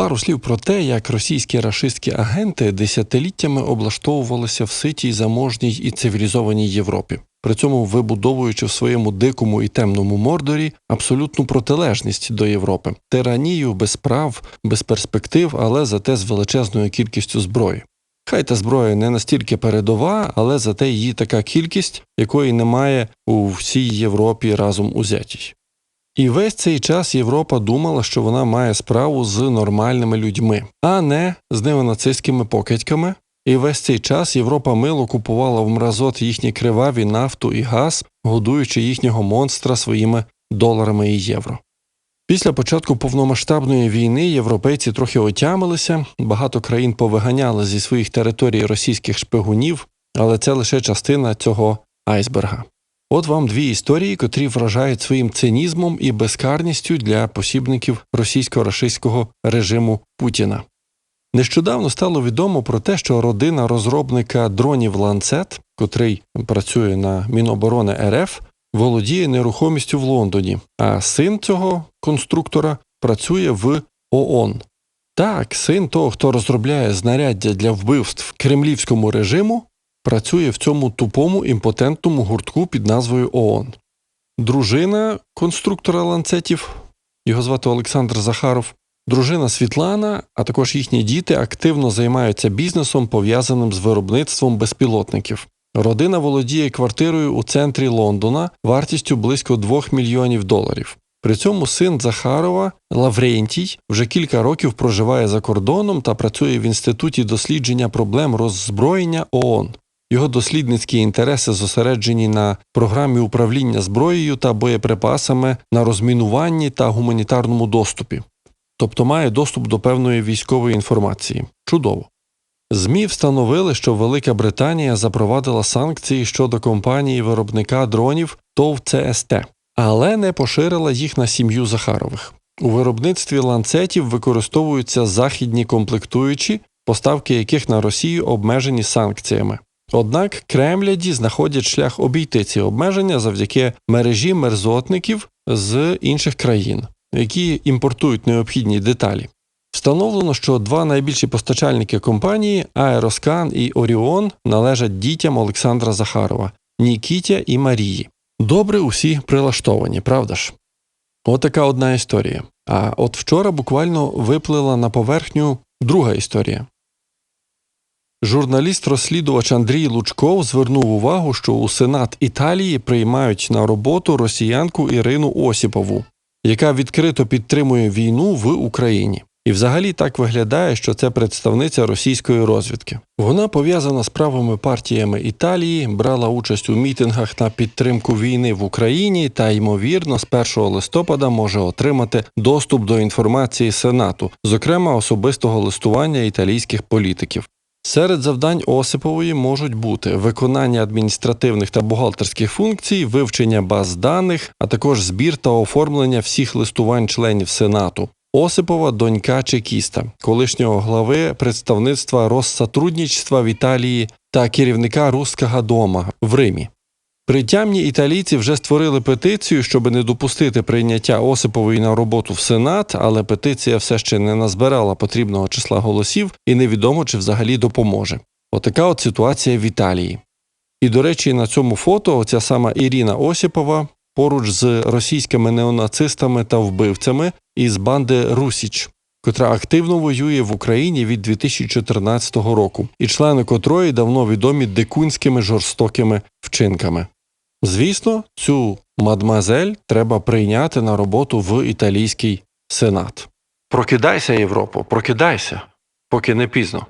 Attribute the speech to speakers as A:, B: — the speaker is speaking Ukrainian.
A: Пару слів про те, як російські рашистські агенти десятиліттями облаштовувалися в ситій, заможній і цивілізованій Європі, при цьому вибудовуючи в своєму дикому і темному мордорі абсолютну протилежність до Європи, тиранію без прав, без перспектив, але зате з величезною кількістю зброї. Хай та зброя не настільки передова, але зате її така кількість, якої немає у всій Європі разом узятій. І весь цей час Європа думала, що вона має справу з нормальними людьми, а не з неонацистськими покидьками. І весь цей час Європа мило купувала в мразот їхні криваві нафту і газ, годуючи їхнього монстра своїми доларами і євро. Після початку повномасштабної війни європейці трохи отямилися, багато країн повиганяли зі своїх територій російських шпигунів, але це лише частина цього айсберга. От вам дві історії, котрі вражають своїм цинізмом і безкарністю для посібників російсько-рашистського режиму Путіна. Нещодавно стало відомо про те, що родина розробника дронів Ланцет, котрий працює на Міноборони РФ, володіє нерухомістю в Лондоні, а син цього конструктора працює в ООН. Так, син того, хто розробляє знаряддя для вбивств кремлівському режиму, працює в цьому тупому імпотентному гуртку під назвою ООН. Дружина конструктора ланцетів, його звати Олександр Захаров, дружина Світлана, а також їхні діти активно займаються бізнесом, пов'язаним з виробництвом безпілотників. Родина володіє квартирою у центрі Лондона вартістю близько 2 мільйонів доларів. При цьому син Захарова Лаврентій вже кілька років проживає за кордоном та працює в інституті дослідження проблем роззброєння ООН. Його дослідницькі інтереси зосереджені на програмі управління зброєю та боєприпасами на розмінуванні та гуманітарному доступі, тобто має доступ до певної військової інформації. Чудово. ЗМІ встановили, що Велика Британія запровадила санкції щодо компанії виробника дронів ТОВ ЦСТ, але не поширила їх на сім'ю Захарових. У виробництві ланцетів використовуються західні комплектуючі, поставки яких на Росію обмежені санкціями. Однак Кремляді знаходять шлях обійти ці обмеження завдяки мережі мерзотників з інших країн, які імпортують необхідні деталі. Встановлено, що два найбільші постачальники компанії Аероскан і Оріон належать дітям Олександра Захарова, Нікітя і Марії. Добре усі прилаштовані, правда ж? Отака одна історія. А от вчора буквально виплила на поверхню друга історія. Журналіст-розслідувач Андрій Лучков звернув увагу, що у Сенат Італії приймають на роботу росіянку Ірину Осіпову, яка відкрито підтримує війну в Україні. І взагалі так виглядає, що це представниця російської розвідки. Вона пов'язана з правими партіями Італії, брала участь у мітингах на підтримку війни в Україні та, ймовірно, з 1 листопада може отримати доступ до інформації Сенату, зокрема особистого листування італійських політиків. Серед завдань Осипової можуть бути виконання адміністративних та бухгалтерських функцій, вивчення баз даних, а також збір та оформлення всіх листувань членів Сенату. Осипова донька чекіста, колишнього глави представництва Россотрудничества в Італії та керівника Руського дома в Римі. Притямні італійці вже створили петицію, щоб не допустити прийняття Осипової на роботу в Сенат, але петиція все ще не назбирала потрібного числа голосів і невідомо, чи взагалі допоможе. Отака от ситуація в Італії. І, до речі, на цьому фото оця сама Ірина Осіпова поруч з російськими неонацистами та вбивцями із банди Русіч, котра активно воює в Україні від 2014 року, і члени котрої давно відомі дикунськими жорстокими вчинками. Звісно, цю мадмазель треба прийняти на роботу в італійський сенат. Прокидайся, Європо, прокидайся, поки не пізно.